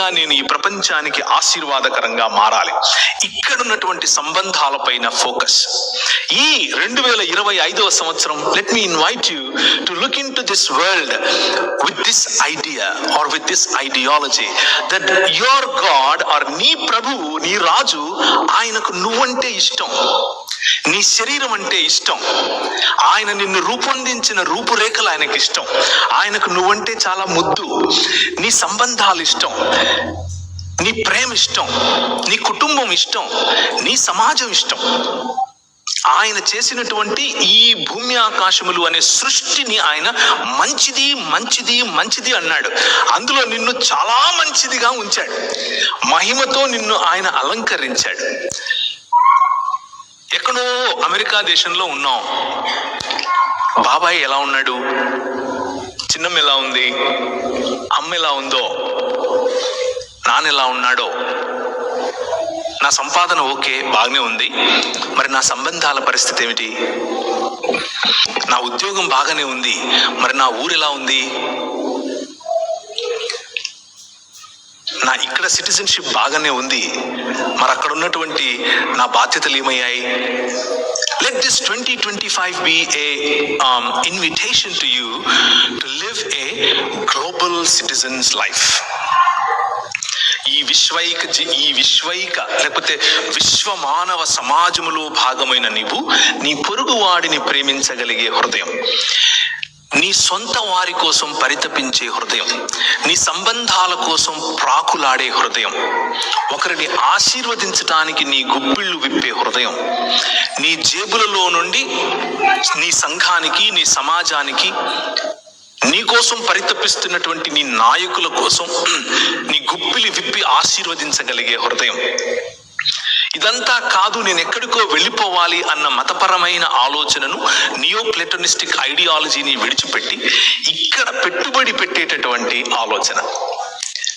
విధంగా నేను ఈ ప్రపంచానికి ఆశీర్వాదకరంగా మారాలి. ఇక్కడ ఉన్నటువంటి సంబంధాలపైన ఫోకస్. ఈ రెండు వేల ఇరవై ఐదవ సంవత్సరం let me invite you to look in to this world with this idea or with this ideology that your god or నీ ప్రభువు నీ రాజు ఆయనకు నువ్వంటే ఇష్టం. నీ శరీరం అంటే ఇష్టం. ఆయన నిన్ను రూపొందించిన రూపురేఖలు ఆయనకి ఇష్టం. ఆయనకు నువ్వంటే చాలా ముద్దు. నీ సంబంధాలు ఇష్టం. నీ ప్రేమ ఇష్టం. నీ కుటుంబం ఇష్టం. నీ సమాజం ఇష్టం. ఆయన చేసినటువంటి ఈ భూమి ఆకాశములు అనే సృష్టిని ఆయన మంచిది మంచిది మంచిది అన్నాడు. అందులో నిన్ను చాలా మంచిదిగా ఉంచాడు. మహిమతో నిన్ను ఆయన అలంకరించాడు. ఎక్కడో అమెరికా దేశంలో ఉన్నాం. బాబాయ్ ఎలా ఉన్నాడు? చిన్నమ్మ ఎలా ఉంది? అమ్మ ఎలా ఉందో? నాన్న ఎలా ఉన్నాడో? నా సంపాదన ఓకే బాగానే ఉంది. మరి నా సంబంధాల పరిస్థితి ఏమిటి? నా ఉద్యోగం బాగానే ఉంది. మరి నా ఊరు ఎలా ఉంది? నా ఇక్కడ సిటిజన్షిప్ బాగానే ఉంది. మరి అక్కడ ఉన్నటువంటి నా బాధ్యతలు ఏమయ్యాయి? Let this twenty twenty five be a invitation to you to live a global citizens life ఈ విశ్వైక జీ- ఈ విశ్వైక లేకపోతే విశ్వ మానవ సమాజములో భాగమైన నీవు నీ పొరుగువాడిని ప్రేమించగలిగే హృదయం. నీ సొంత వారి కోసం పరితపించే హృదయం నీ సంబంధాల కోసం ప్రాకులాడే హృదయం ఒకరిని ఆశీర్వదించటానికి నీ గుప్పిళ్ళు విప్పే హృదయం నీ జేబులలో నుండి నీ సంఘానికి నీ సమాజానికి నీ కోసం పరితపిస్తున్నటువంటి నీ నాయకుల కోసం నీ గుప్పిలి విప్పి ఆశీర్వదించగలిగే హృదయం. ఇదంతా కాదు నేను ఎక్కడికో వెళ్ళిపోవాలి అన్న మతపరమైన ఆలోచనను నియో ప్లెటోనిస్టిక్ ఐడియాలజీని విడిచిపెట్టి ఇక్కడ పెట్టుబడి పెట్టేటటువంటి ఆలోచన.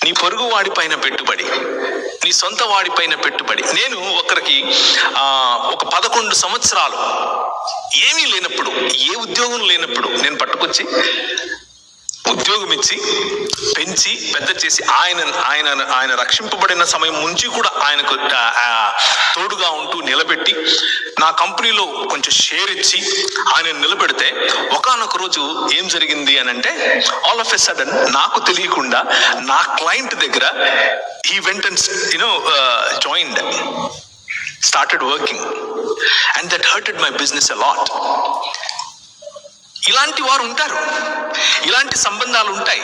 నీ పొరుగు వాడిపైన పెట్టుబడి నీ సొంత వాడిపైన పెట్టుబడి. నేను ఒకరికి ఒక పదకొండు సంవత్సరాలు ఏమీ లేనప్పుడు ఏ ఉద్యోగం లేనప్పుడు నేను పట్టుకొచ్చి ఉద్యోగం ఇచ్చి పెంచి పెద్ద చేసి ఆయన ఆయన ఆయన రక్షింపబడిన సమయం నుంచి కూడా ఆయనకు తోడుగా ఉంటూ నిలబెట్టి నా కంపెనీలో కొంచెం షేర్ ఇచ్చి ఆయన నిలబెడితే ఒకానొక రోజు ఏం జరిగింది అని అంటే ఆల్ ఆఫ్ ఎ సడన్ నాకు తెలియకుండా నా క్లయింట్ దగ్గర ఈ went you know joined started working and that hurted my business a lot ఇలాంటి వారు ఉంటారు. ఇలాంటి సంబంధాలు ఉంటాయి.